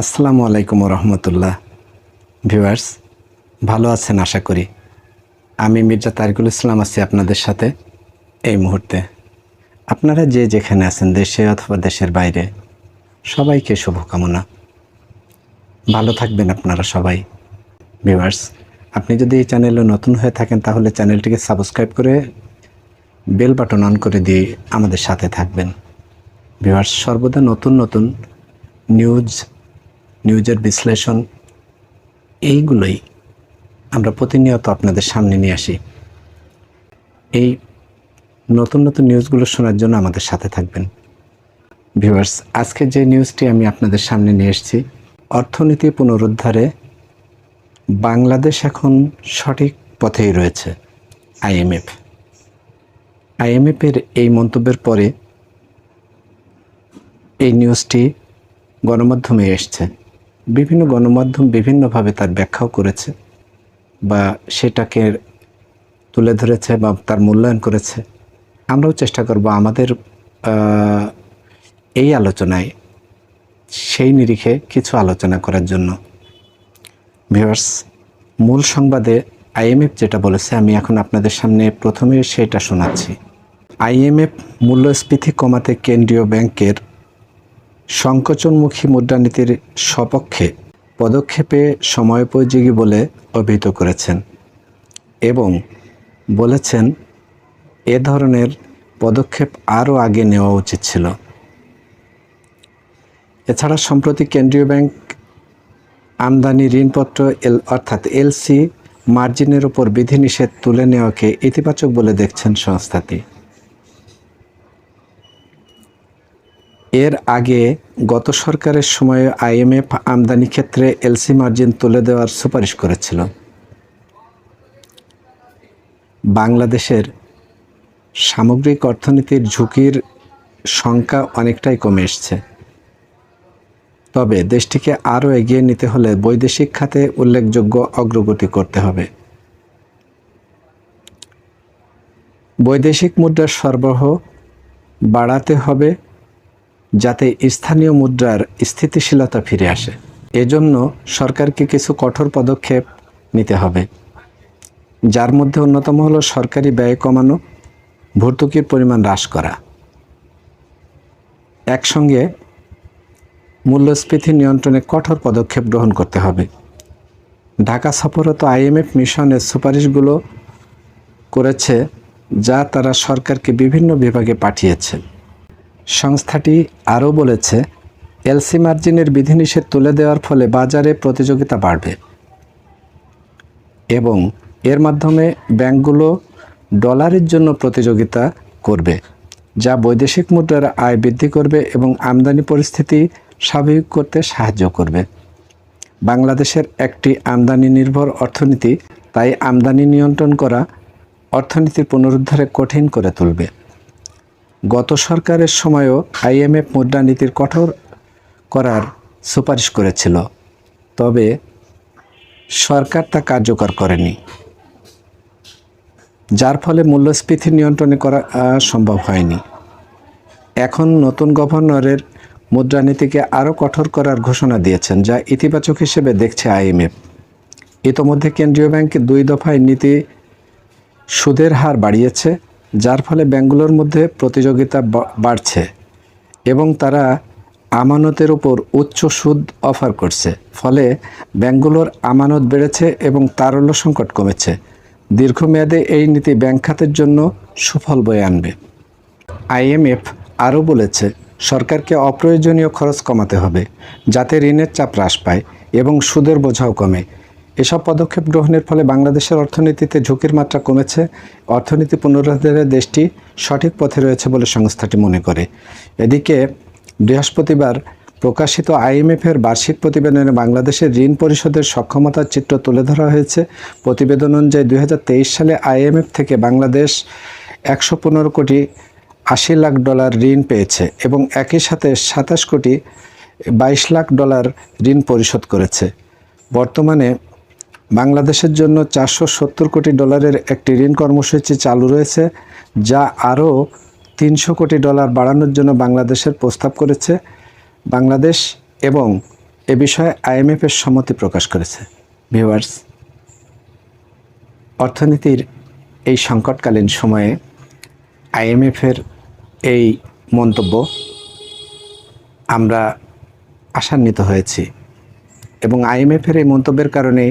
আসসালামু আলাইকুম রহমতুল্লাহ ভিউয়ার্স, ভালো আছেন আশা করি। আমি মির্জা তারিকুল ইসলাম আছি আপনাদের সাথে এই মুহূর্তে। আপনারা যে যেখানে আছেন দেশে অথবা দেশের বাইরে, সবাইকে শুভকামনা। ভালো থাকবেন আপনারা সবাই। ভিউয়ার্স, আপনি যদি এই চ্যানেলে নতুন হয়ে থাকেন তাহলে চ্যানেলটিকে সাবস্ক্রাইব করে বেল বাটন অন করে দিয়ে আমাদের সাথে থাকবেন। ভিউয়ার্স, সর্বদা নতুন নতুন নিউজ, নিউজের বিশ্লেষণ, এইগুলোই আমরা প্রতিনিয়ত আপনাদের সামনে নিয়ে আসি। এই নতুন নতুন নিউজগুলো শোনার জন্য আমাদের সাথে থাকবেন। ভিউয়ার্স, আজকে যে নিউজটি আমি আপনাদের সামনে নিয়ে এসেছি, অর্থনীতি পুনরুদ্ধারে বাংলাদেশ এখন সঠিক পথেই রয়েছে আইএমএফ আইএমএফের এই মন্তব্যের পরে এই নিউজটি গণমাধ্যমে এসছে। বিভিন্ন গণমাধ্যম বিভিন্নভাবে তার ব্যাখ্যাও করেছে বা সেটাকে তুলে ধরেছে বা তার মূল্যায়ন করেছে। আমরাও চেষ্টা করব আমাদের এই আলোচনায় সেই নিরিখে কিছু আলোচনা করার জন্য। ভিউয়ার্স, মূল সংবাদে আইএমএফ যেটা বলেছে, আমি এখন আপনাদের সামনে প্রথমে সেটা শোনাচ্ছি। আইএমএফ মূল্যস্ফীতি কমাতে কেন্দ্রীয় ব্যাংকের সংকোচনমুখী মুদ্রানীতির সপক্ষে পদক্ষেপে সময়োপযোগী বলে অভিহিত করেছেন এবং বলেছেন, এ ধরনের পদক্ষেপ আরও আগে নেওয়া উচিত ছিল। এছাড়া সম্প্রতি কেন্দ্রীয় ব্যাংক আমদানি ঋণপত্র এল, অর্থাৎ এলসি মার্জিনের উপর বিধিনিষেধ তুলে নেওয়াকে ইতিবাচক বলে দেখছেন সংস্থাটি। এর আগে গত সরকারের সময়ে আইএমএফ আমদানি ক্ষেত্রে এলসি মার্জিন তুলে দেওয়ার সুপারিশ করেছিল। বাংলাদেশের সামগ্রিক অর্থনীতির ঝুঁকির সংখ্যা অনেকটাই কমে এসছে। তবে দেশটিকে আরও এগিয়ে নিতে হলে বৈদেশিক খাতে উল্লেখযোগ্য অগ্রগতি করতে হবে। বৈদেশিক মুদ্রার সরবরাহ বাড়াতে হবে যাতে স্থানীয় মুদ্রার স্থিতিশীলতা ফিরে আসে। এজন্য সরকারকে কিছু কঠোর পদক্ষেপ নিতে হবে, যার মধ্যে অন্যতম হলো সরকারি ব্যয় কমানো, ভর্তুকির পরিমাণ হ্রাস করা। একসঙ্গে মূল্যস্ফীতি নিয়ন্ত্রণে কঠোর পদক্ষেপ গ্রহণ করতে হবে। ঢাকা সফররত আইএমএফ মিশনের সুপারিশগুলো করেছে যা তারা সরকারকে বিভিন্ন বিভাগে পাঠিয়েছে। সংস্থাটি আরও বলেছে, এলসি মার্জিনের বিধিনিষেধ তুলে দেওয়ার ফলে বাজারে প্রতিযোগিতা বাড়বে এবং এর মাধ্যমে ব্যাংকগুলো ডলারের জন্য প্রতিযোগিতা করবে, যা বৈদেশিক মুদ্রার আয় বৃদ্ধি করবে এবং আমদানি পরিস্থিতি স্বাভাবিক করতে সাহায্য করবে। বাংলাদেশের একটি আমদানি নির্ভর অর্থনীতি, তাই আমদানি নিয়ন্ত্রণ করা অর্থনীতির পুনরুদ্ধারে কঠিন করে তুলবে। গত সরকারের সময়ও আইএমএফ মুদ্রানীতির কঠোর করার সুপারিশ করেছিল, তবে সরকার তা কার্যকর করেনি, যার ফলে মূল্যস্ফীতি নিয়ন্ত্রণে করা সম্ভব হয়নি। এখন নতুন গভর্নরের মুদ্রানীতিকে আরও কঠোর করার ঘোষণা দিয়েছেন, যা ইতিবাচক হিসেবে দেখছে আইএমএফ। ইতোমধ্যে কেন্দ্রীয় ব্যাংক দুই দফায় নীতি সুদের হার বাড়িয়েছে যার ফলে ব্যাংকগুলোর মধ্যে প্রতিযোগিতা বাড়ছে এবং তারা আমানতের উপর উচ্চ সুদ অফার করছে। ফলে ব্যাংকগুলোর আমানত বেড়েছে এবং তারল্য সংকট কমেছে। দীর্ঘমেয়াদে এই নীতি ব্যাংক খাতের জন্য সুফল বয়ে আনবে। আইএমএফ আরও বলেছে, সরকারকে অপ্রয়োজনীয় খরচ কমাতে হবে, যাতে ঋণের চাপ হ্রাস পায় এবং সুদের বোঝাও কমে। এসব পদক্ষেপ গ্রহণের ফলে বাংলাদেশের অর্থনীতিতে ঝুঁকির মাত্রা কমেছে। অর্থনীতি পুনরুদ্ধারে দেশটি সঠিক পথে রয়েছে বলে সংস্থাটি মনে করে। এদিকে বৃহস্পতিবার প্রকাশিত আইএমএফের বার্ষিক প্রতিবেদনে বাংলাদেশের ঋণ পরিশোধের সক্ষমতার চিত্র তুলে ধরা হয়েছে। প্রতিবেদন অনুযায়ী দু হাজার তেইশ সালে আইএমএফ থেকে বাংলাদেশ একশো পনেরো কোটি আশি লাখ ডলার ঋণ পেয়েছে এবং একই সাথে সাতাশ কোটি বাইশ লাখ ডলার ঋণ পরিশোধ করেছে। বর্তমানে বাংলাদেশের জন্য চারশো সত্তর কোটি ডলারের একটি ঋণ কর্মসূচি চালু রয়েছে, যা আরও তিনশো কোটি ডলার বাড়ানোর জন্য বাংলাদেশের প্রস্তাব করেছে। বাংলাদেশ এবং এ বিষয়ে আইএমএফের সম্মতি প্রকাশ করেছে। ভিউয়ার্স, অর্থনীতির এই সংকটকালীন সময়ে আইএমএফের এই মন্তব্য আমরা আশান্বিত হয়েছি এবং আইএমএফের এই মন্তব্যের কারণে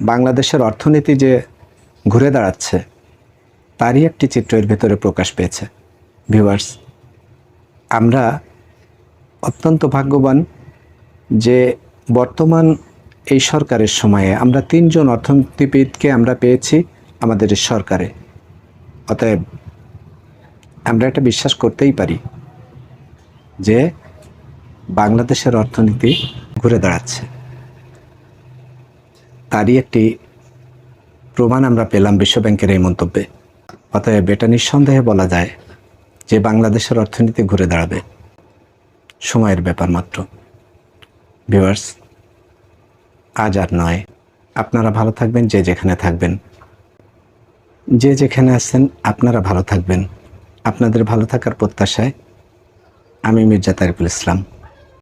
বাংলাদেশের অর্থনীতি যে ঘুরে দাঁড়াচ্ছে, তারই একটি চিত্র এর ভেতরে প্রকাশ পেয়েছে। ভিউয়ার্স আমরা অত্যন্ত ভাগ্যবান যে বর্তমান এই সরকারের সময়ে আমরা তিনজন অর্থনীতিবিদকে আমরা পেয়েছি আমাদের সরকারে। অতএব আমরা এটা বিশ্বাস করতেই পারি যে বাংলাদেশের অর্থনীতি ঘুরে দাঁড়াচ্ছে। তারই একটি প্রমাণ আমরা পেলাম বিশ্বব্যাংকের এই মন্তব্যে। অতএব এটা নিঃসন্দেহে বলা যায় যে বাংলাদেশের অর্থনীতি ঘুরে দাঁড়াবে। সময়ের ব্যাপার মাত্র। ভিউয়ার্স, আজ আর নয়। আপনারা ভালো থাকবেন, যে যেখানে থাকবেন। যে যেখানে আছেন, আপনারা ভালো থাকবেন। আপনাদের ভালো থাকার প্রত্যাশায় আমি মির্জা তারিকুল ইসলাম।